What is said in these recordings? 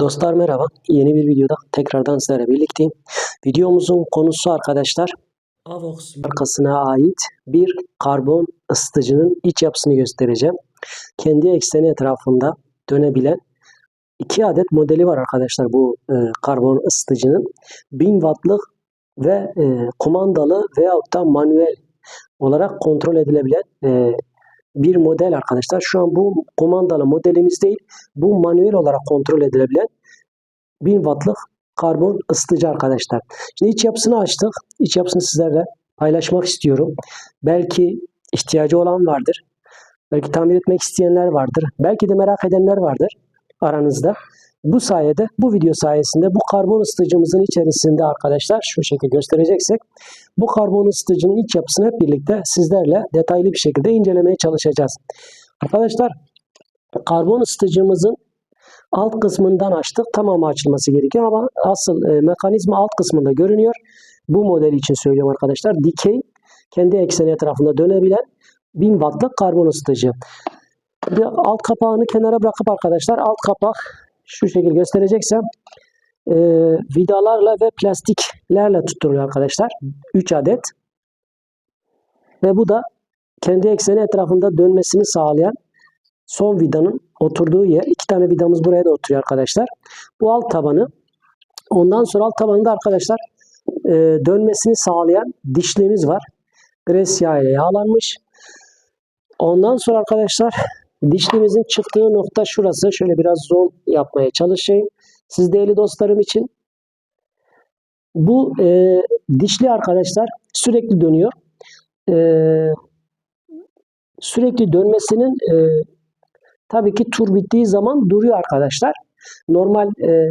Dostlar merhaba. Yeni bir videoda tekrardan sizlerle birlikteyim. Videomuzun konusu arkadaşlar Avox markasına ait bir karbon ısıtıcının iç yapısını göstereceğim. Kendi ekseni etrafında dönebilen iki adet modeli var arkadaşlar bu e, karbon ısıtıcının. 1000 wattlık ve e, kumandalı veyahut da manuel olarak kontrol edilebilen e, bir model arkadaşlar. Şu an bu kumandalı modelimiz değil. Bu manuel olarak kontrol edilebilen 1000 wattlık karbon ısıtıcı arkadaşlar. Şimdi iç yapısını açtık. İç yapısını sizlerle paylaşmak istiyorum. Belki ihtiyacı olan vardır. Belki tamir etmek isteyenler vardır. Belki de merak edenler vardır aranızda. Bu sayede, bu video sayesinde bu karbon ısıtıcımızın içerisinde arkadaşlar şu şekilde göstereceksek bu karbon ısıtıcının iç yapısını hep birlikte sizlerle detaylı bir şekilde incelemeye çalışacağız. Arkadaşlar karbon ısıtıcımızın alt kısmından açtık. Tamamı açılması gerekiyor ama asıl e, mekanizma alt kısmında görünüyor. Bu model için söylüyorum arkadaşlar. Dikey kendi ekseni etrafında dönebilen 1000 wattlık karbon ısıtıcı. Bir alt kapağını kenara bırakıp arkadaşlar alt kapak şu şekilde göstereceksem e, vidalarla ve plastiklerle tutturuluyor arkadaşlar. 3 adet. Ve bu da kendi ekseni etrafında dönmesini sağlayan son vidanın oturduğu yer. İki tane vidamız buraya da oturuyor arkadaşlar. Bu alt tabanı. Ondan sonra alt tabanında arkadaşlar e, dönmesini sağlayan dişlerimiz var. Gres yağı ile yağlanmış. Ondan sonra arkadaşlar dişlimizin çıktığı nokta şurası. Şöyle biraz zoom yapmaya çalışayım. Siz değerli dostlarım için. Bu e, dişli arkadaşlar sürekli dönüyor. E, sürekli dönmesinin e, tabii ki tur bittiği zaman duruyor arkadaşlar. Normal e,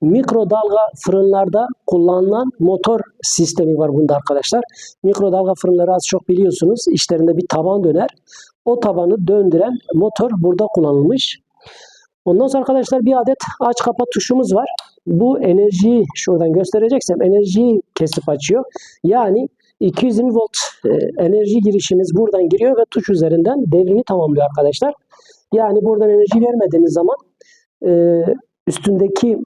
mikrodalga fırınlarda kullanılan motor sistemi var bunda arkadaşlar. Mikrodalga fırınları az çok biliyorsunuz. İçlerinde bir taban döner. O tabanı döndüren motor burada kullanılmış. Ondan sonra arkadaşlar bir adet aç kapa tuşumuz var. Bu enerjiyi şuradan göstereceksem enerjiyi kesip açıyor. Yani 220 volt e, enerji girişimiz buradan giriyor ve tuş üzerinden devrini tamamlıyor arkadaşlar. Yani buradan enerji vermediğiniz zaman e, üstündeki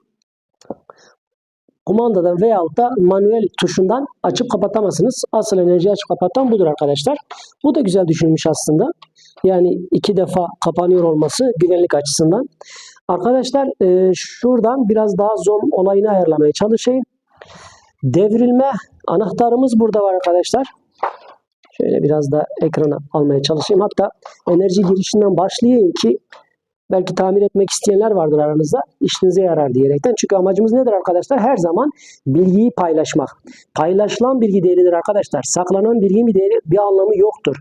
kumandadan veyahut da manuel tuşundan açıp kapatamazsınız. Asıl enerji açıp kapatan budur arkadaşlar. Bu da güzel düşünülmüş aslında. Yani iki defa kapanıyor olması güvenlik açısından. Arkadaşlar e, şuradan biraz daha zoom olayını ayarlamaya çalışayım. Devrilme anahtarımız burada var arkadaşlar. Şöyle biraz da ekrana almaya çalışayım. Hatta enerji girişinden başlayayım ki belki tamir etmek isteyenler vardır aranızda. İşinize yarar diyerekten. Çünkü amacımız nedir arkadaşlar? Her zaman bilgiyi paylaşmak. Paylaşılan bilgi değeridir arkadaşlar. Saklanan bilginin bir değeri bir anlamı yoktur.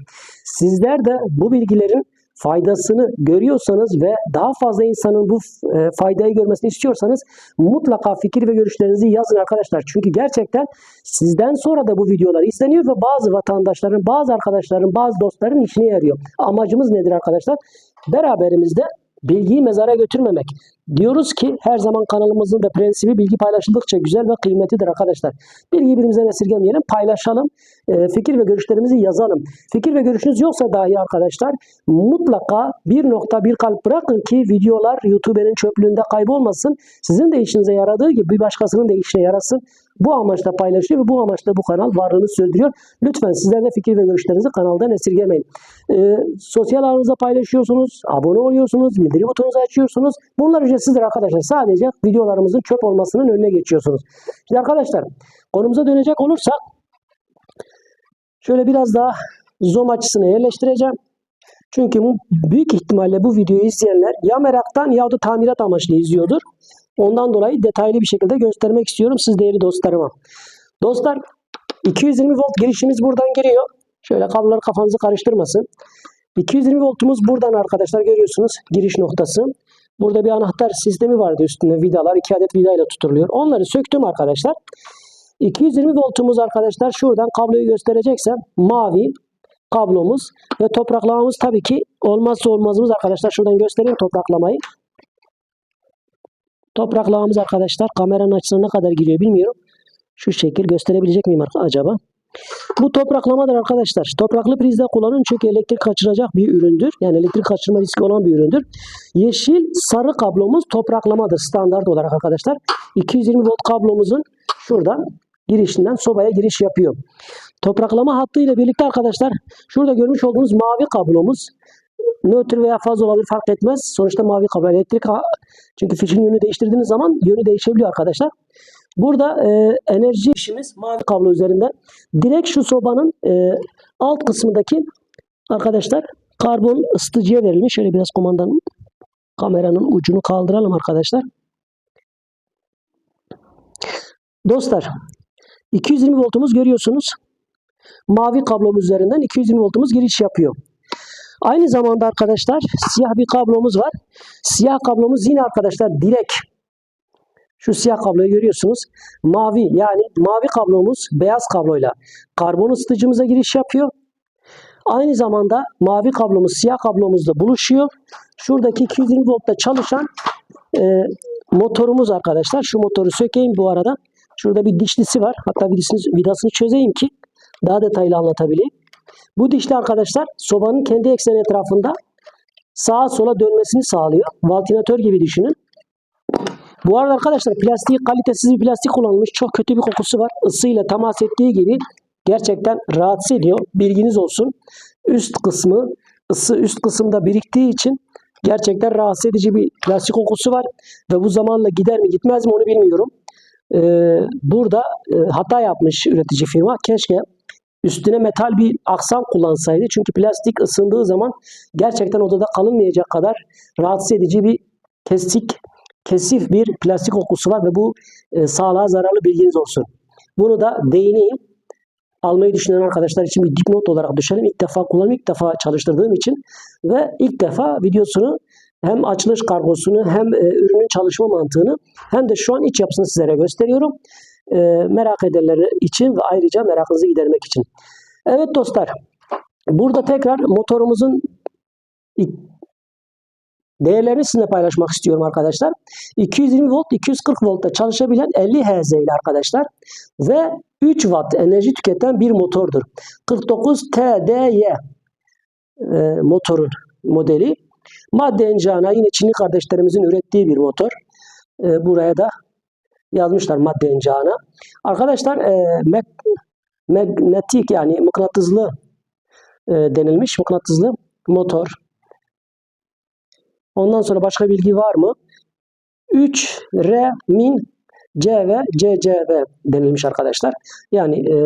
Sizler de bu bilgilerin faydasını görüyorsanız ve daha fazla insanın bu e, faydayı görmesini istiyorsanız mutlaka fikir ve görüşlerinizi yazın arkadaşlar. Çünkü gerçekten sizden sonra da bu videolar izleniyor ve bazı vatandaşların, bazı arkadaşların, bazı dostların işine yarıyor. Amacımız nedir arkadaşlar? Beraberimizde bilgiyi mezara götürmemek. Diyoruz ki her zaman kanalımızın da prensibi bilgi paylaşıldıkça güzel ve kıymetlidir arkadaşlar. Bilgiyi birimizden esirgemeyelim, paylaşalım, e, fikir ve görüşlerimizi yazalım. Fikir ve görüşünüz yoksa dahi arkadaşlar mutlaka bir nokta bir kalp bırakın ki videolar YouTube'nin çöplüğünde kaybolmasın. Sizin de işinize yaradığı gibi bir başkasının da işine yarasın. Bu amaçla paylaşıyor ve bu amaçla bu kanal varlığını sürdürüyor. Lütfen sizler de fikir ve görüşlerinizi kanaldan esirgemeyin. Ee, sosyal ağınıza paylaşıyorsunuz, abone oluyorsunuz, bildirim butonunuzu açıyorsunuz. Bunlar ücretsizdir arkadaşlar. Sadece videolarımızın çöp olmasının önüne geçiyorsunuz. Şimdi arkadaşlar konumuza dönecek olursak şöyle biraz daha zoom açısını yerleştireceğim. Çünkü büyük ihtimalle bu videoyu izleyenler ya meraktan ya da tamirat amaçlı izliyordur. Ondan dolayı detaylı bir şekilde göstermek istiyorum siz değerli dostlarıma. Dostlar 220 volt girişimiz buradan giriyor. Şöyle kabloları kafanızı karıştırmasın. 220 voltumuz buradan arkadaşlar görüyorsunuz giriş noktası. Burada bir anahtar sistemi vardı üstünde vidalar. iki adet vidayla tutuluyor. Onları söktüm arkadaşlar. 220 voltumuz arkadaşlar şuradan kabloyu göstereceksem mavi kablomuz ve topraklamamız tabii ki olmazsa olmazımız arkadaşlar. Şuradan göstereyim topraklamayı. Topraklamamız arkadaşlar kameranın açısına ne kadar giriyor bilmiyorum. Şu şekil gösterebilecek miyim acaba? Bu topraklamadır arkadaşlar. Topraklı prizde kullanın çünkü elektrik kaçıracak bir üründür. Yani elektrik kaçırma riski olan bir üründür. Yeşil sarı kablomuz topraklamadır standart olarak arkadaşlar. 220 volt kablomuzun şuradan girişinden sobaya giriş yapıyor. Topraklama hattı ile birlikte arkadaşlar şurada görmüş olduğunuz mavi kablomuz nötr veya faz olabilir fark etmez. Sonuçta mavi kablo elektrik çünkü fişin yönü değiştirdiğiniz zaman yönü değişebiliyor arkadaşlar. Burada e, enerji işimiz mavi kablo üzerinden direkt şu sobanın e, alt kısmındaki arkadaşlar karbon ısıtıcıya verilmiş. Şöyle biraz kumandanın kameranın ucunu kaldıralım arkadaşlar. Dostlar 220 voltumuz görüyorsunuz. Mavi kablomuz üzerinden 220 voltumuz giriş yapıyor. Aynı zamanda arkadaşlar siyah bir kablomuz var. Siyah kablomuz yine arkadaşlar direkt şu siyah kabloyu görüyorsunuz. Mavi yani mavi kablomuz beyaz kabloyla karbon ısıtıcımıza giriş yapıyor. Aynı zamanda mavi kablomuz siyah kablomuzla buluşuyor. Şuradaki 220 voltta çalışan e, motorumuz arkadaşlar. Şu motoru sökeyim bu arada. Şurada bir dişlisi var. Hatta vidasını, vidasını çözeyim ki daha detaylı anlatabileyim. Bu dişli arkadaşlar sobanın kendi ekseni etrafında sağa sola dönmesini sağlıyor. Valtinatör gibi düşünün. Bu arada arkadaşlar plastik kalitesiz bir plastik kullanılmış. Çok kötü bir kokusu var. Isıyla temas ettiği gibi gerçekten rahatsız ediyor. Bilginiz olsun. Üst kısmı ısı üst kısımda biriktiği için gerçekten rahatsız edici bir plastik kokusu var. Ve bu zamanla gider mi gitmez mi onu bilmiyorum. Ee, burada e, hata yapmış üretici firma. Keşke üstüne metal bir aksam kullansaydı. Çünkü plastik ısındığı zaman gerçekten odada kalınmayacak kadar rahatsız edici bir kesik kesif bir plastik kokusu var ve bu e, sağlığa zararlı bilginiz olsun. Bunu da değineyim. Almayı düşünen arkadaşlar için bir dipnot olarak düşelim. İlk defa kullanıyorum, ilk defa çalıştırdığım için ve ilk defa videosunu hem açılış kargosunu hem e, ürünün çalışma mantığını hem de şu an iç yapısını sizlere gösteriyorum. E, merak edenler için ve ayrıca merakınızı gidermek için. Evet dostlar, burada tekrar motorumuzun değerlerini sizinle paylaşmak istiyorum arkadaşlar. 220 volt, 240 voltta çalışabilen 50 Hz ile arkadaşlar ve 3 watt enerji tüketen bir motordur. 49 TDY e, motorun modeli. Madde encana yine Çinli kardeşlerimizin ürettiği bir motor. E, buraya da yazmışlar madde encana. Arkadaşlar e, mag- magnetik yani mıknatıslı e, denilmiş mıknatıslı motor. Ondan sonra başka bilgi var mı? 3 R min C ve CCV denilmiş arkadaşlar. Yani e,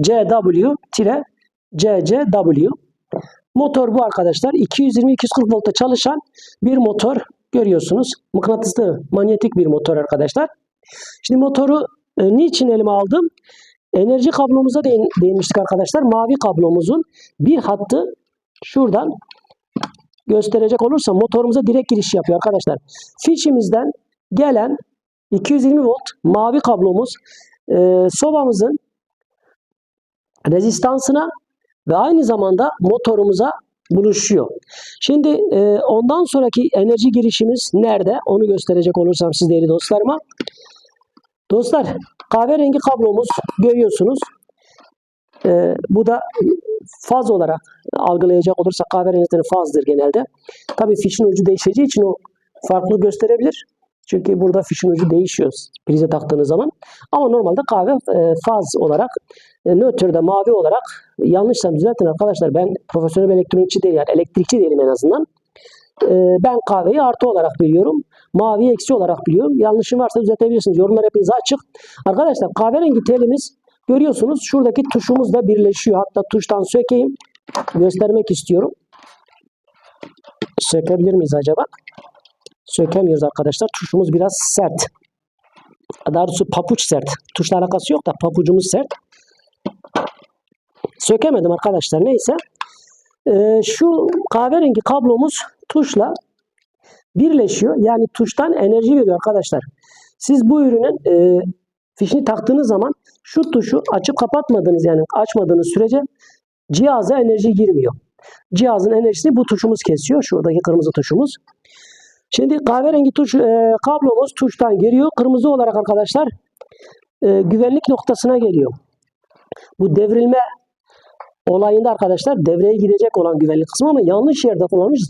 CW tire CCW. Motor bu arkadaşlar. 220-240 voltta çalışan bir motor görüyorsunuz. Mıknatıslı manyetik bir motor arkadaşlar. Şimdi motoru e, niçin elime aldım? Enerji kablomuza değin, değinmiştik arkadaşlar. Mavi kablomuzun bir hattı şuradan gösterecek olursa motorumuza direkt giriş yapıyor arkadaşlar. Fişimizden gelen 220 volt mavi kablomuz e, sobamızın rezistansına ve aynı zamanda motorumuza buluşuyor. Şimdi e, ondan sonraki enerji girişimiz nerede? Onu gösterecek olursam siz değerli dostlarıma. Dostlar kahverengi kablomuz görüyorsunuz. E, bu da faz olarak algılayacak olursak kahverengilerin fazdır genelde. Tabii fişin ucu değişeceği için o farklı gösterebilir. Çünkü burada fişin ucu değişiyor prize taktığınız zaman. Ama normalde kahve e, faz olarak e, nötrde mavi olarak yanlışsam düzeltin arkadaşlar. Ben profesyonel elektronikçi değil yani elektrikçi değilim en azından. E, ben kahveyi artı olarak biliyorum. Mavi eksi olarak biliyorum. Yanlışım varsa düzeltebilirsiniz. Yorumlar hepinize açık. Arkadaşlar kahverengi telimiz görüyorsunuz şuradaki tuşumuzla birleşiyor. Hatta tuştan sökeyim. Göstermek istiyorum. Sökebilir miyiz acaba? Sökemiyoruz arkadaşlar. Tuşumuz biraz sert. Daha doğrusu papuç sert. Tuşla alakası yok da papucumuz sert. Sökemedim arkadaşlar. Neyse. Ee, şu kahverengi kablomuz tuşla birleşiyor. Yani tuştan enerji veriyor arkadaşlar. Siz bu ürünün e, fişini taktığınız zaman şu tuşu açıp kapatmadığınız yani açmadığınız sürece cihaza enerji girmiyor. Cihazın enerjisini bu tuşumuz kesiyor. Şuradaki kırmızı tuşumuz. Şimdi kahverengi tuş e, kablomuz tuştan giriyor. Kırmızı olarak arkadaşlar e, güvenlik noktasına geliyor. Bu devrilme olayında arkadaşlar devreye girecek olan güvenlik kısmı ama yanlış yerde kullanılmış.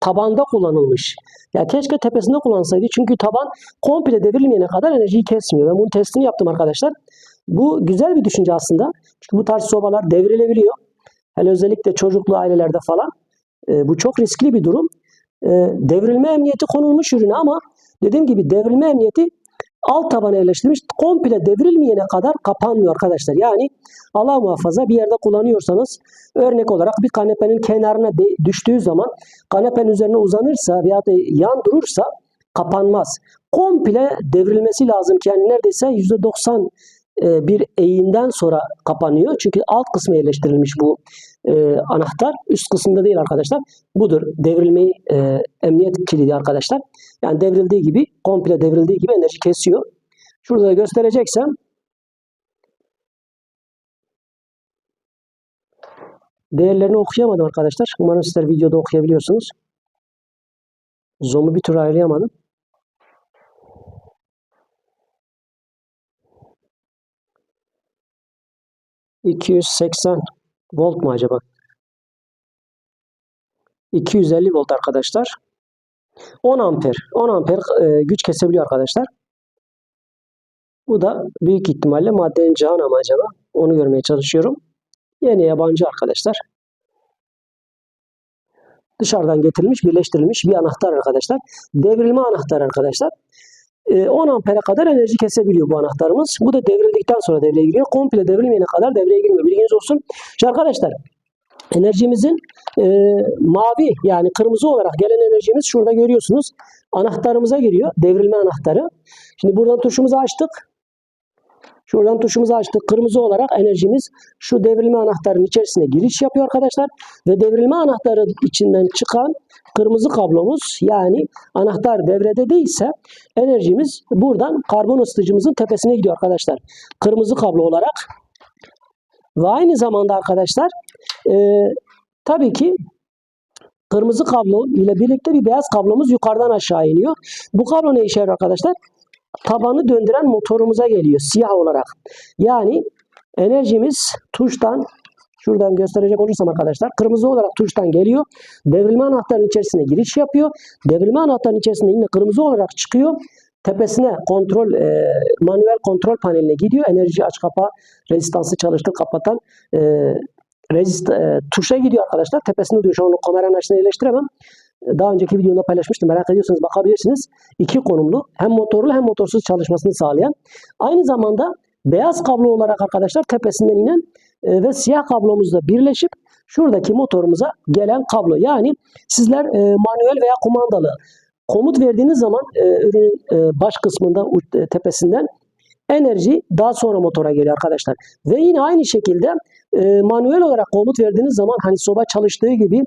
Tabanda kullanılmış. Ya keşke tepesinde kullansaydı. Çünkü taban komple devrilmeyene kadar enerjiyi kesmiyor. Ben bunun testini yaptım arkadaşlar. Bu güzel bir düşünce aslında. Çünkü bu tarz sobalar devrilebiliyor. Hele özellikle çocuklu ailelerde falan. E, bu çok riskli bir durum. E, devrilme emniyeti konulmuş ürüne ama dediğim gibi devrilme emniyeti alt tabana yerleştirilmiş. Komple devrilmeyene kadar kapanmıyor arkadaşlar. Yani Allah muhafaza bir yerde kullanıyorsanız örnek olarak bir kanepenin kenarına düştüğü zaman kanepenin üzerine uzanırsa veya da yan durursa kapanmaz. Komple devrilmesi lazım ki yani neredeyse %90 e, bir eğimden sonra kapanıyor. Çünkü alt kısmı yerleştirilmiş bu e, anahtar. Üst kısımda değil arkadaşlar. Budur. Devrilmeyi e, emniyet kilidi arkadaşlar. Yani devrildiği gibi, komple devrildiği gibi enerji kesiyor. Şurada da göstereceksem değerlerini okuyamadım arkadaşlar. Umarım sizler videoda okuyabiliyorsunuz. Zoom'u bir tür ayarlayamadım. ...280 volt mu acaba? 250 volt arkadaşlar. 10 amper. 10 amper e, güç kesebiliyor arkadaşlar. Bu da büyük ihtimalle maddenin can amacına onu görmeye çalışıyorum. Yeni yabancı arkadaşlar. Dışarıdan getirilmiş, birleştirilmiş bir anahtar arkadaşlar. Devrilme anahtarı arkadaşlar. E, 10 ampere kadar enerji kesebiliyor bu anahtarımız. Bu da devrildikten sonra devreye giriyor. Komple devrilmeyene kadar devreye girmiyor. Bilginiz olsun. Şimdi arkadaşlar enerjimizin e, mavi yani kırmızı olarak gelen enerjimiz şurada görüyorsunuz. Anahtarımıza giriyor. Devrilme anahtarı. Şimdi buradan tuşumuzu açtık. Şuradan tuşumuzu açtık. Kırmızı olarak enerjimiz şu devrilme anahtarının içerisine giriş yapıyor arkadaşlar. Ve devrilme anahtarı içinden çıkan kırmızı kablomuz yani anahtar devrede değilse enerjimiz buradan karbon ısıtıcımızın tepesine gidiyor arkadaşlar. Kırmızı kablo olarak. Ve aynı zamanda arkadaşlar e, tabii ki kırmızı kablo ile birlikte bir beyaz kablomuz yukarıdan aşağı iniyor. Bu kablo ne işe yarıyor arkadaşlar? Tabanı döndüren motorumuza geliyor siyah olarak. Yani enerjimiz tuştan şuradan gösterecek olursam arkadaşlar kırmızı olarak tuştan geliyor. Devrilme anahtarının içerisine giriş yapıyor. Devrilme anahtarının içerisinde yine kırmızı olarak çıkıyor. Tepesine kontrol e, manuel kontrol paneline gidiyor. Enerji aç kapa, rezistansı çalıştır kapatan e, rezist, e, tuşa gidiyor arkadaşlar. Tepesinde duruyor. Şu an kameranın açısına yerleştiremem. Daha önceki videomda paylaşmıştım. Merak ediyorsanız bakabilirsiniz. İki konumlu hem motorlu hem motorsuz çalışmasını sağlayan. Aynı zamanda beyaz kablo olarak arkadaşlar tepesinden inen e, ve siyah kablomuzla birleşip şuradaki motorumuza gelen kablo. Yani sizler e, manuel veya kumandalı komut verdiğiniz zaman e, ürünün baş kısmında tepesinden enerji daha sonra motora geliyor arkadaşlar. Ve yine aynı şekilde manuel olarak komut verdiğiniz zaman hani soba çalıştığı gibi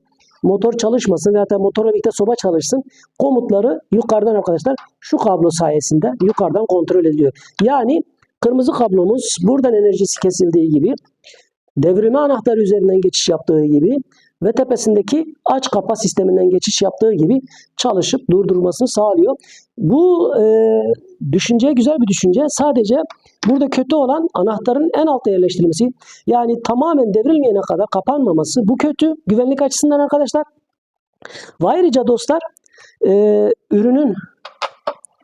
motor çalışmasın veya motorla birlikte soba çalışsın komutları yukarıdan arkadaşlar şu kablo sayesinde yukarıdan kontrol ediliyor. Yani kırmızı kablomuz buradan enerjisi kesildiği gibi devrilme anahtarı üzerinden geçiş yaptığı gibi ve tepesindeki aç kapa sisteminden geçiş yaptığı gibi çalışıp durdurulmasını sağlıyor. Bu e, düşünce güzel bir düşünce. Sadece burada kötü olan anahtarın en altta yerleştirilmesi. Yani tamamen devrilmeyene kadar kapanmaması. Bu kötü güvenlik açısından arkadaşlar. Ve ayrıca dostlar e, ürünün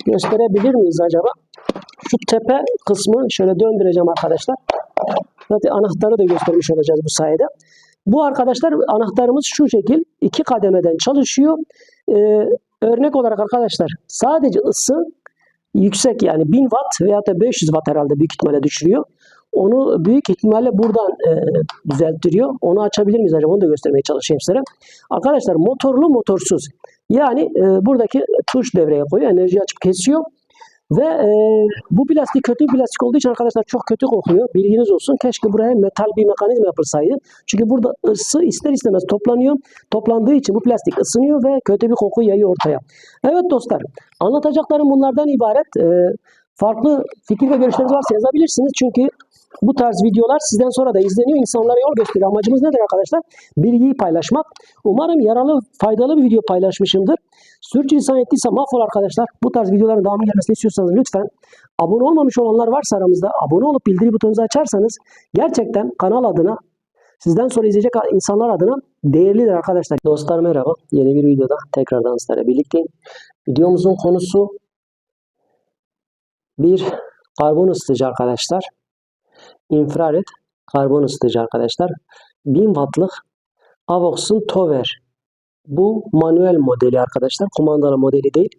gösterebilir miyiz acaba? Şu tepe kısmı şöyle döndüreceğim arkadaşlar. Zaten anahtarı da göstermiş olacağız bu sayede. Bu arkadaşlar anahtarımız şu şekil iki kademeden çalışıyor. Ee, örnek olarak arkadaşlar sadece ısı yüksek yani 1000 watt veya da 500 watt herhalde büyük ihtimalle düşürüyor. Onu büyük ihtimalle buradan e, düzelttiriyor. Onu açabilir miyiz acaba? Onu da göstermeye çalışayım size. Arkadaşlar motorlu motorsuz. Yani e, buradaki tuş devreye koyuyor. Enerji açıp kesiyor. Ve e, bu plastik kötü bir plastik olduğu için arkadaşlar çok kötü kokuyor. Bilginiz olsun. Keşke buraya metal bir mekanizma yapılsaydı. Çünkü burada ısı ister istemez toplanıyor. Toplandığı için bu plastik ısınıyor ve kötü bir koku yayıyor ortaya. Evet dostlar anlatacaklarım bunlardan ibaret. E, farklı fikir ve görüşleriniz varsa yazabilirsiniz. Çünkü bu tarz videolar sizden sonra da izleniyor. İnsanlara yol gösteriyor. Amacımız nedir arkadaşlar? Bilgiyi paylaşmak. Umarım yaralı, faydalı bir video paylaşmışımdır. Sürçülisan ettiyse mahvol arkadaşlar. Bu tarz videoların devamı gelmesini istiyorsanız lütfen abone olmamış olanlar varsa aramızda abone olup bildiri butonunuzu açarsanız gerçekten kanal adına sizden sonra izleyecek insanlar adına değerlidir arkadaşlar. Dostlar merhaba. Yeni bir videoda tekrardan sizlerle birlikteyim. Videomuzun konusu bir karbon ısıtıcı arkadaşlar. İnfrared karbon ısıtıcı arkadaşlar. 1000 wattlık Avox'un Tower. Bu manuel modeli arkadaşlar. Kumandalı modeli değil.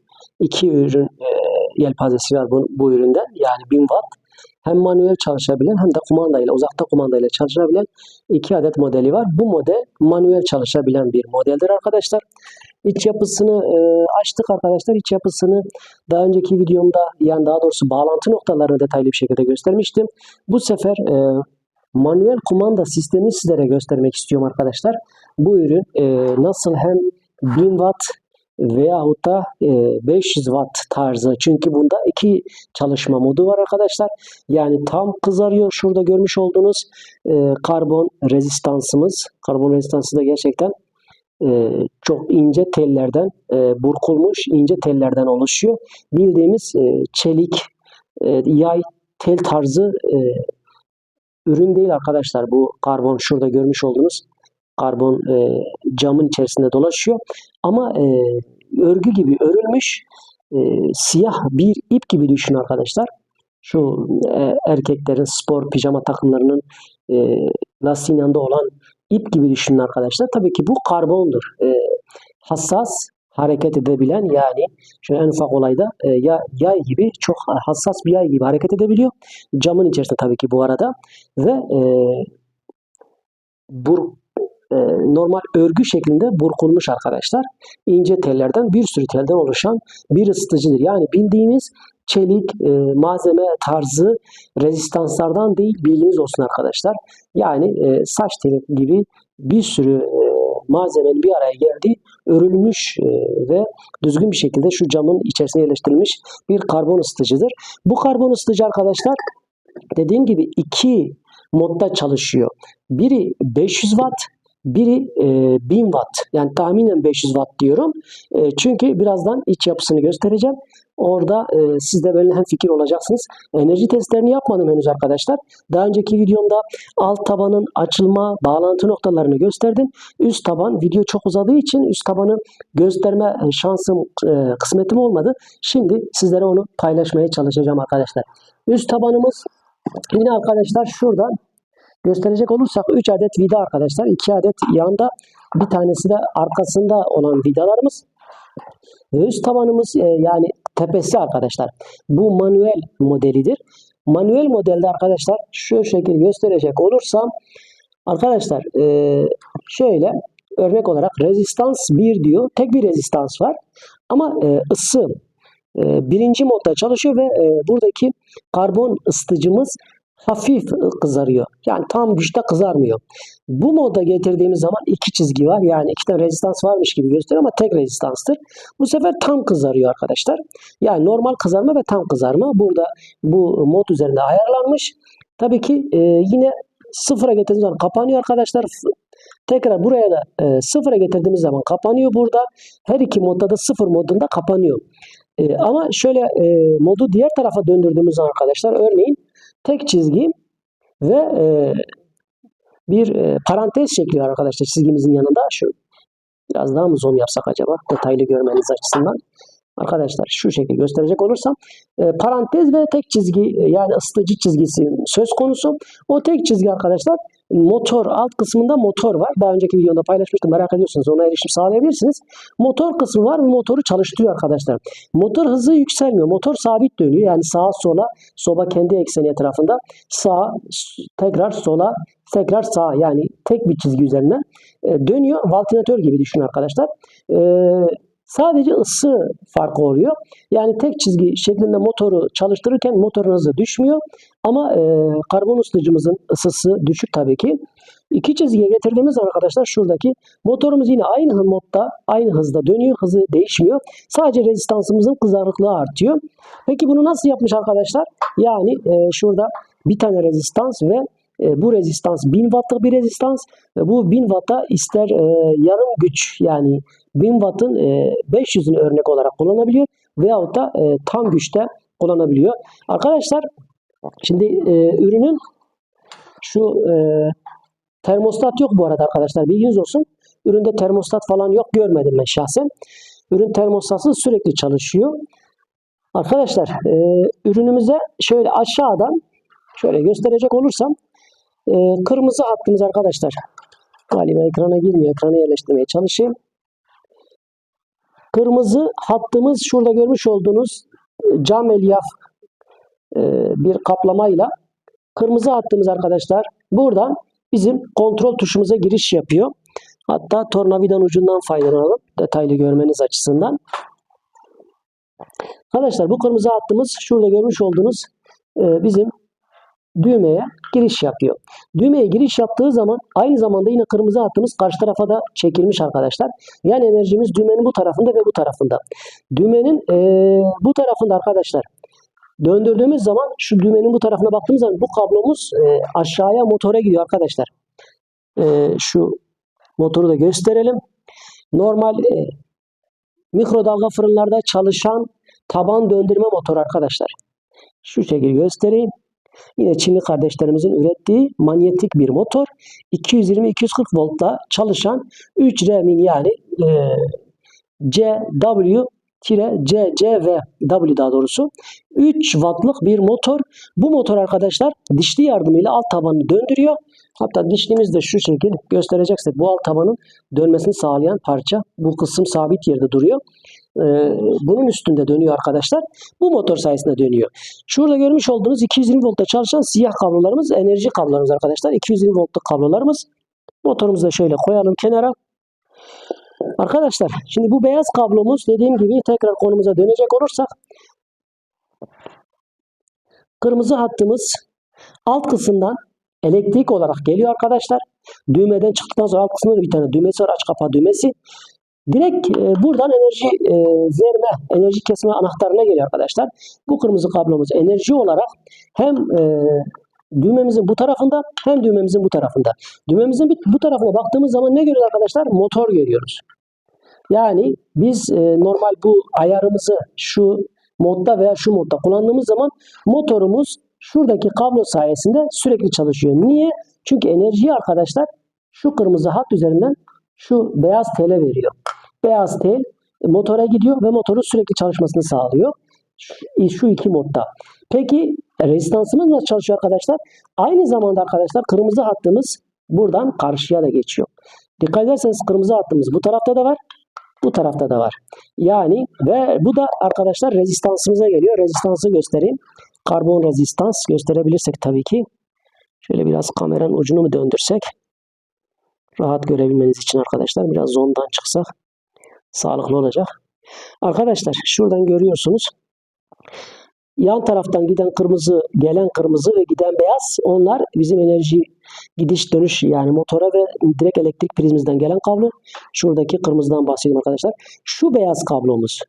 İki ürün e, yelpazesi var bu, bu üründe. Yani 1000 watt. Hem manuel çalışabilen hem de kumandayla, uzakta kumandayla çalışabilen iki adet modeli var. Bu model manuel çalışabilen bir modeldir arkadaşlar. İç yapısını e, açtık arkadaşlar. İç yapısını daha önceki videomda yani daha doğrusu bağlantı noktalarını detaylı bir şekilde göstermiştim. Bu sefer e, manuel kumanda sistemini sizlere göstermek istiyorum arkadaşlar. Bu ürün e, nasıl hem 1000 watt veyahut da e, 500 watt tarzı. Çünkü bunda iki çalışma modu var arkadaşlar. Yani tam kızarıyor. Şurada görmüş olduğunuz e, karbon rezistansımız. Karbon rezistansı da gerçekten e, çok ince tellerden e, burkulmuş ince tellerden oluşuyor. Bildiğimiz e, çelik, e, yay, tel tarzı e, ürün değil arkadaşlar. Bu karbon şurada görmüş olduğunuz karbon e, camın içerisinde dolaşıyor. Ama e, örgü gibi örülmüş e, siyah bir ip gibi düşün arkadaşlar. Şu e, erkeklerin spor pijama takımlarının e, lastiğin olan ip gibi düşünün arkadaşlar. Tabii ki bu karbondur. E, hassas hareket edebilen yani şöyle en ufak olayda e, ya, yay gibi çok hassas bir yay gibi hareket edebiliyor. Camın içerisinde tabii ki bu arada ve e, bur, e, normal örgü şeklinde burkulmuş arkadaşlar. İnce tellerden bir sürü telden oluşan bir ısıtıcıdır. Yani bildiğiniz çelik e, malzeme tarzı rezistanslardan değil bilginiz olsun arkadaşlar. Yani e, saç teli gibi bir sürü e, malzemenin bir araya geldiği örülmüş e, ve düzgün bir şekilde şu camın içerisine yerleştirilmiş bir karbon ısıtıcıdır. Bu karbon ısıtıcı arkadaşlar dediğim gibi iki modda çalışıyor. Biri 500 watt, biri e, 1000 watt. Yani tahminen 500 watt diyorum. E, çünkü birazdan iç yapısını göstereceğim. Orada e, siz de benimle hem fikir olacaksınız. Enerji testlerini yapmadım henüz arkadaşlar. Daha önceki videomda alt tabanın açılma bağlantı noktalarını gösterdim. Üst taban video çok uzadığı için üst tabanı gösterme şansım, e, kısmetim olmadı. Şimdi sizlere onu paylaşmaya çalışacağım arkadaşlar. Üst tabanımız yine arkadaşlar şuradan gösterecek olursak 3 adet vida arkadaşlar. 2 adet yanda bir tanesi de arkasında olan vidalarımız. Üst tabanımız e, yani tepesi arkadaşlar. Bu manuel modelidir. Manuel modelde arkadaşlar şu şekilde gösterecek olursam arkadaşlar e, şöyle örnek olarak rezistans 1 diyor. Tek bir rezistans var. Ama e, ısı e, birinci modda çalışıyor ve e, buradaki karbon ısıtıcımız hafif kızarıyor. Yani tam güçte kızarmıyor. Bu moda getirdiğimiz zaman iki çizgi var. Yani iki tane rezistans varmış gibi gösteriyor ama tek rezistanstır. Bu sefer tam kızarıyor arkadaşlar. Yani normal kızarma ve tam kızarma. Burada bu mod üzerinde ayarlanmış. Tabii ki e, yine sıfıra getirdiğimiz zaman kapanıyor arkadaşlar. Tekrar buraya da e, sıfıra getirdiğimiz zaman kapanıyor burada. Her iki modda da sıfır modunda kapanıyor. E, ama şöyle e, modu diğer tarafa döndürdüğümüz zaman arkadaşlar örneğin tek çizgi ve e, bir e, parantez şekli var arkadaşlar çizgimizin yanında. Şu biraz daha mı zoom yapsak acaba detaylı görmeniz açısından. Arkadaşlar şu şekilde gösterecek olursam e, parantez ve tek çizgi e, yani ısıtıcı çizgisi söz konusu. O tek çizgi arkadaşlar motor alt kısmında motor var. Daha önceki videoda paylaşmıştım. Merak ediyorsanız ona erişim sağlayabilirsiniz. Motor kısmı var ve motoru çalıştırıyor arkadaşlar. Motor hızı yükselmiyor. Motor sabit dönüyor. Yani sağa sola soba kendi ekseni etrafında sağa tekrar sola tekrar sağa yani tek bir çizgi üzerinden e, dönüyor. Valtinatör gibi düşünün arkadaşlar. Eee Sadece ısı farkı oluyor. Yani tek çizgi şeklinde motoru çalıştırırken motorun hızı düşmüyor. Ama e, karbon ısıtıcımızın ısısı düşük tabii ki. İki çizgiye getirdiğimiz arkadaşlar şuradaki motorumuz yine aynı modda, aynı hızda dönüyor. Hızı değişmiyor. Sadece rezistansımızın kızarıklığı artıyor. Peki bunu nasıl yapmış arkadaşlar? Yani e, şurada bir tane rezistans ve E, bu rezistans 1000 wattlık bir rezistans. ve bu 1000 watta ister e, yarım güç yani 1000 wattın e, 500'ünü örnek olarak kullanabiliyor veyahut da e, tam güçte kullanabiliyor. Arkadaşlar şimdi e, ürünün şu e, termostat yok bu arada arkadaşlar bilginiz olsun. Üründe termostat falan yok görmedim ben şahsen. Ürün termostatsız sürekli çalışıyor. Arkadaşlar e, ürünümüze şöyle aşağıdan şöyle gösterecek olursam e, kırmızı hattımız arkadaşlar. Galiba ekrana girmiyor. Ekrana yerleştirmeye çalışayım. Kırmızı hattımız şurada görmüş olduğunuz e, cam elyaf e, bir kaplamayla kırmızı hattımız arkadaşlar buradan bizim kontrol tuşumuza giriş yapıyor. Hatta tornavidanın ucundan faydalanalım detaylı görmeniz açısından. Arkadaşlar bu kırmızı hattımız şurada görmüş olduğunuz e, bizim düğmeye giriş yapıyor. Düğmeye giriş yaptığı zaman aynı zamanda yine kırmızı hattımız karşı tarafa da çekilmiş arkadaşlar. Yani enerjimiz düğmenin bu tarafında ve bu tarafında. Düğmenin e, bu tarafında arkadaşlar döndürdüğümüz zaman şu düğmenin bu tarafına baktığımız zaman bu kablomuz e, aşağıya motora gidiyor arkadaşlar. E, şu motoru da gösterelim. Normal e, mikrodalga fırınlarda çalışan taban döndürme motoru arkadaşlar. Şu şekilde göstereyim. Yine Çinli kardeşlerimizin ürettiği manyetik bir motor. 220-240 voltta çalışan 3 remin yani e, CW CCV W daha doğrusu 3 wattlık bir motor. Bu motor arkadaşlar dişli yardımıyla alt tabanını döndürüyor. Hatta dişlimiz de şu şekil göstereceksek bu alt tabanın dönmesini sağlayan parça. Bu kısım sabit yerde duruyor. Ee, bunun üstünde dönüyor arkadaşlar. Bu motor sayesinde dönüyor. Şurada görmüş olduğunuz 220 voltta çalışan siyah kablolarımız enerji kablolarımız arkadaşlar. 220 voltluk kablolarımız. Motorumuzu da şöyle koyalım kenara. Arkadaşlar şimdi bu beyaz kablomuz dediğim gibi tekrar konumuza dönecek olursak kırmızı hattımız alt kısımdan elektrik olarak geliyor arkadaşlar. Düğmeden çıktıktan sonra alt kısmında bir tane düğmesi var aç kapa düğmesi. Direkt e, buradan enerji e, verme, enerji kesme anahtarına geliyor arkadaşlar. Bu kırmızı kablomuz enerji olarak hem e, düğmemizin bu tarafında hem düğmemizin bu tarafında. Düğmemizin bu tarafına baktığımız zaman ne görüyoruz arkadaşlar? Motor görüyoruz. Yani biz e, normal bu ayarımızı şu modda veya şu modda kullandığımız zaman motorumuz şuradaki kablo sayesinde sürekli çalışıyor. Niye? Çünkü enerjiyi arkadaşlar şu kırmızı hat üzerinden şu beyaz tele veriyor. Beyaz tel motora gidiyor ve motorun sürekli çalışmasını sağlıyor. Şu, iki modda. Peki rezistansımız nasıl çalışıyor arkadaşlar? Aynı zamanda arkadaşlar kırmızı hattımız buradan karşıya da geçiyor. Dikkat ederseniz kırmızı hattımız bu tarafta da var. Bu tarafta da var. Yani ve bu da arkadaşlar rezistansımıza geliyor. Rezistansı göstereyim. Karbon rezistans gösterebilirsek tabii ki. Şöyle biraz kameranın ucunu mu döndürsek? Rahat görebilmeniz için arkadaşlar biraz zondan çıksak sağlıklı olacak. Arkadaşlar şuradan görüyorsunuz. Yan taraftan giden kırmızı, gelen kırmızı ve giden beyaz onlar bizim enerji gidiş dönüş yani motora ve direkt elektrik prizimizden gelen kablo. Şuradaki kırmızıdan bahsediyorum arkadaşlar. Şu beyaz kablomuz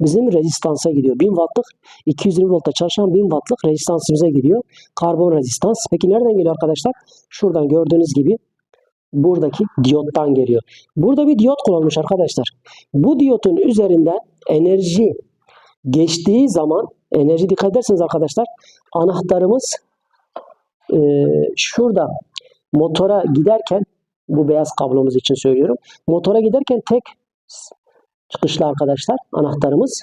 bizim rezistansa gidiyor. 1000 wattlık 220 voltta çalışan 1000 wattlık rezistansımıza gidiyor. Karbon rezistans. Peki nereden geliyor arkadaşlar? Şuradan gördüğünüz gibi buradaki diyottan geliyor. Burada bir diyot kullanılmış arkadaşlar. Bu diyotun üzerinden enerji geçtiği zaman enerji dikkat ederseniz arkadaşlar anahtarımız e, şurada motora giderken bu beyaz kablomuz için söylüyorum. Motora giderken tek çıkışlı arkadaşlar anahtarımız.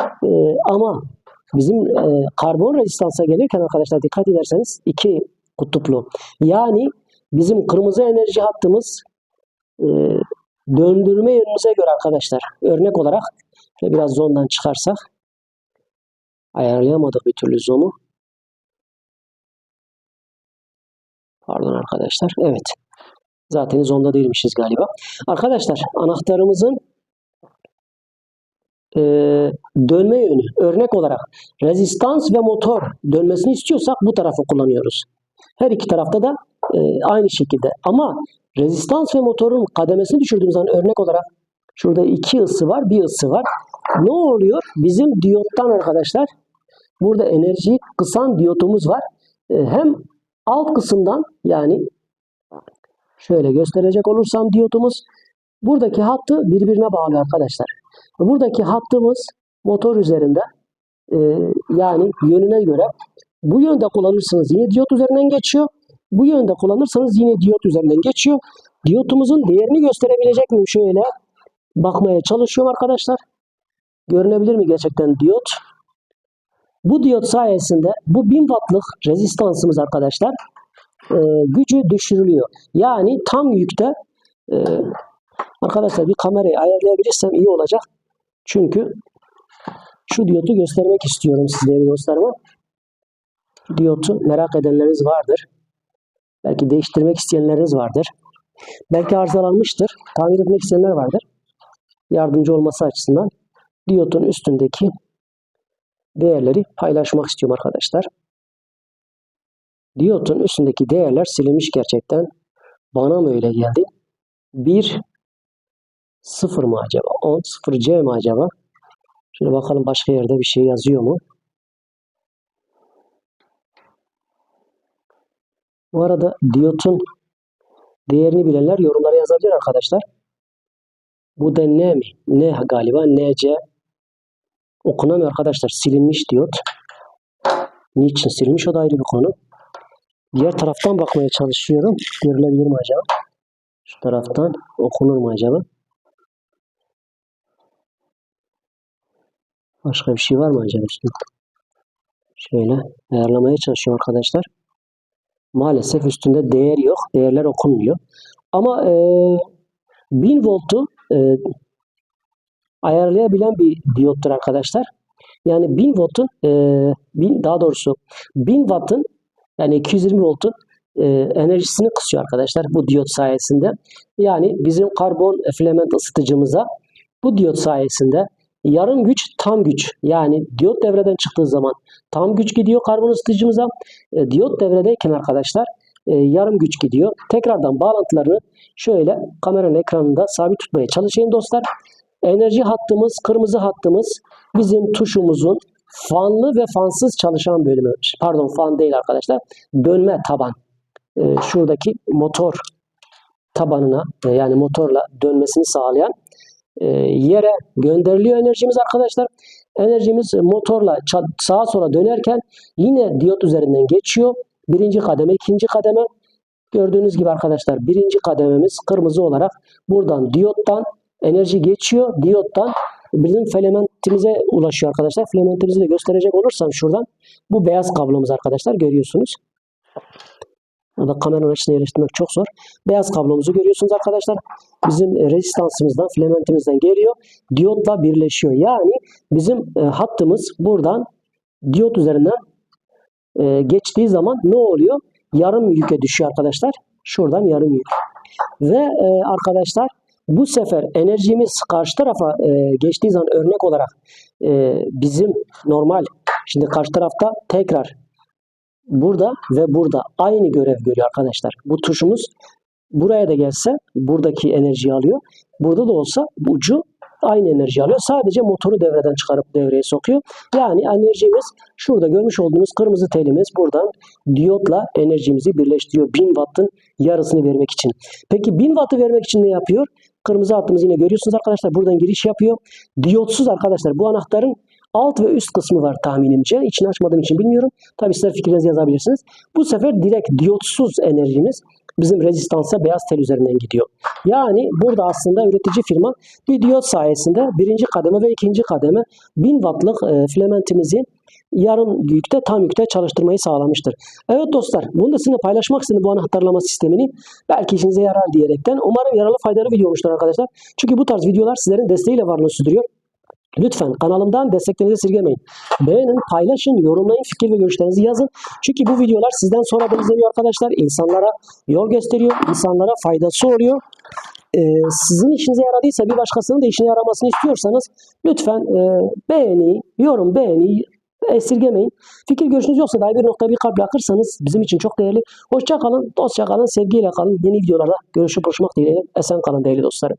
E, ama bizim e, karbon rezistansa gelirken arkadaşlar dikkat ederseniz iki kutuplu. Yani bizim kırmızı enerji hattımız e, döndürme yönümüze göre arkadaşlar. Örnek olarak biraz zondan çıkarsak ayarlayamadık bir türlü zoom'u. Pardon arkadaşlar. Evet. Zaten zonda değilmişiz galiba. Arkadaşlar anahtarımızın e, dönme yönü örnek olarak rezistans ve motor dönmesini istiyorsak bu tarafı kullanıyoruz. Her iki tarafta da e, aynı şekilde. Ama rezistans ve motorun kademesini düşürdüğümüz zaman örnek olarak şurada iki ısı var, bir ısı var. Ne oluyor? Bizim diyottan arkadaşlar burada enerjiyi kısan diyotumuz var. E, hem alt kısımdan yani şöyle gösterecek olursam diyotumuz buradaki hattı birbirine bağlı arkadaşlar. Buradaki hattımız motor üzerinde e, yani yönüne göre bu yönde kullanırsanız yine diyot üzerinden geçiyor. Bu yönde kullanırsanız yine diyot üzerinden geçiyor. Diyotumuzun değerini gösterebilecek miyim? Şöyle bakmaya çalışıyorum arkadaşlar. Görünebilir mi gerçekten diyot? Bu diyot sayesinde bu 1000 wattlık rezistansımız arkadaşlar e, gücü düşürülüyor. Yani tam yükte e, arkadaşlar bir kamerayı ayarlayabilirsem iyi olacak. Çünkü şu diyotu göstermek istiyorum sizlere dostlarıma. Diyotu merak edenleriniz vardır. Belki değiştirmek isteyenleriniz vardır. Belki arızalanmıştır. Tamir etmek isteyenler vardır. Yardımcı olması açısından diyotun üstündeki değerleri paylaşmak istiyorum arkadaşlar. Diyotun üstündeki değerler silinmiş gerçekten. Bana mı öyle geldi? 1 0 mı acaba? 10 0 C mi acaba? Şöyle bakalım başka yerde bir şey yazıyor mu? Bu arada diyotun değerini bilenler yorumlara yazabilir arkadaşlar. Bu da ne mi? Ne galiba? NC okunamıyor arkadaşlar. Silinmiş diyot. Niçin silinmiş o da ayrı bir konu. Diğer taraftan bakmaya çalışıyorum. Görülebilir mi acaba? Şu taraftan okunur mu acaba? Başka bir şey var mı acaba üstünde? Şöyle ayarlamaya çalışıyorum arkadaşlar. Maalesef üstünde değer yok. Değerler okunmuyor. Ama e, 1000 voltu e, ayarlayabilen bir diyottur arkadaşlar. Yani 1000 voltun e, bin, daha doğrusu 1000 wattın yani 220 voltun e, enerjisini kısıyor arkadaşlar bu diyot sayesinde. Yani bizim karbon filament ısıtıcımıza bu diyot sayesinde yarım güç tam güç yani diyot devreden çıktığı zaman tam güç gidiyor karbon ısıtıcımıza. E, diyot devredeyken arkadaşlar e, yarım güç gidiyor. Tekrardan bağlantılarını şöyle kameranın ekranında sabit tutmaya çalışayım dostlar. Enerji hattımız, kırmızı hattımız bizim tuşumuzun fanlı ve fansız çalışan bölümü. Pardon fan değil arkadaşlar. Dönme taban. E, şuradaki motor tabanına e, yani motorla dönmesini sağlayan yere gönderiliyor enerjimiz arkadaşlar. Enerjimiz motorla sağa sola dönerken yine diyot üzerinden geçiyor. Birinci kademe, ikinci kademe. Gördüğünüz gibi arkadaşlar birinci kadememiz kırmızı olarak buradan diyottan enerji geçiyor. Diyottan bizim filamentimize ulaşıyor arkadaşlar. Filamentimizi de gösterecek olursam şuradan bu beyaz kablomuz arkadaşlar görüyorsunuz. Da kameranın açısına yerleştirmek çok zor. Beyaz kablomuzu görüyorsunuz arkadaşlar. Bizim e, rezistansımızdan, filamentimizden geliyor. Diyotla birleşiyor. Yani bizim e, hattımız buradan diyot üzerinden e, geçtiği zaman ne oluyor? Yarım yüke düşüyor arkadaşlar. Şuradan yarım yük. Ve e, arkadaşlar bu sefer enerjimiz karşı tarafa e, geçtiği zaman örnek olarak e, bizim normal şimdi karşı tarafta tekrar burada ve burada aynı görev görüyor arkadaşlar. Bu tuşumuz buraya da gelse buradaki enerjiyi alıyor. Burada da olsa ucu aynı enerji alıyor. Sadece motoru devreden çıkarıp devreye sokuyor. Yani enerjimiz şurada görmüş olduğunuz kırmızı telimiz buradan diyotla enerjimizi birleştiriyor. 1000 wattın yarısını vermek için. Peki 1000 wattı vermek için ne yapıyor? Kırmızı hattımızı yine görüyorsunuz arkadaşlar. Buradan giriş yapıyor. Diyotsuz arkadaşlar bu anahtarın alt ve üst kısmı var tahminimce. İçini açmadığım için bilmiyorum. Tabi sizler fikrinizi yazabilirsiniz. Bu sefer direkt diyotsuz enerjimiz bizim rezistansa beyaz tel üzerinden gidiyor. Yani burada aslında üretici firma bir diyot sayesinde birinci kademe ve ikinci kademe 1000 wattlık e, filamentimizi yarım yükte tam yükte çalıştırmayı sağlamıştır. Evet dostlar bunu da sizinle paylaşmak istedim bu anahtarlama sistemini. Belki işinize yarar diyerekten. Umarım yararlı faydalı video olmuştur arkadaşlar. Çünkü bu tarz videolar sizlerin desteğiyle varlığını sürdürüyor. Lütfen kanalımdan desteklerinizi esirgemeyin. Beğenin, paylaşın, yorumlayın, fikir ve görüşlerinizi yazın. Çünkü bu videolar sizden sonra da izleniyor arkadaşlar. İnsanlara yol gösteriyor, insanlara faydası oluyor. Ee, sizin işinize yaradıysa bir başkasının da işine yaramasını istiyorsanız lütfen e, beğeni, yorum, beğeni esirgemeyin. Fikir görüşünüz yoksa dahi bir nokta bir kalp bırakırsanız bizim için çok değerli. Hoşça kalın, dostça kalın, sevgiyle kalın. Yeni videolarda görüşüp buluşmak dileğiyle. Esen kalın değerli dostlarım.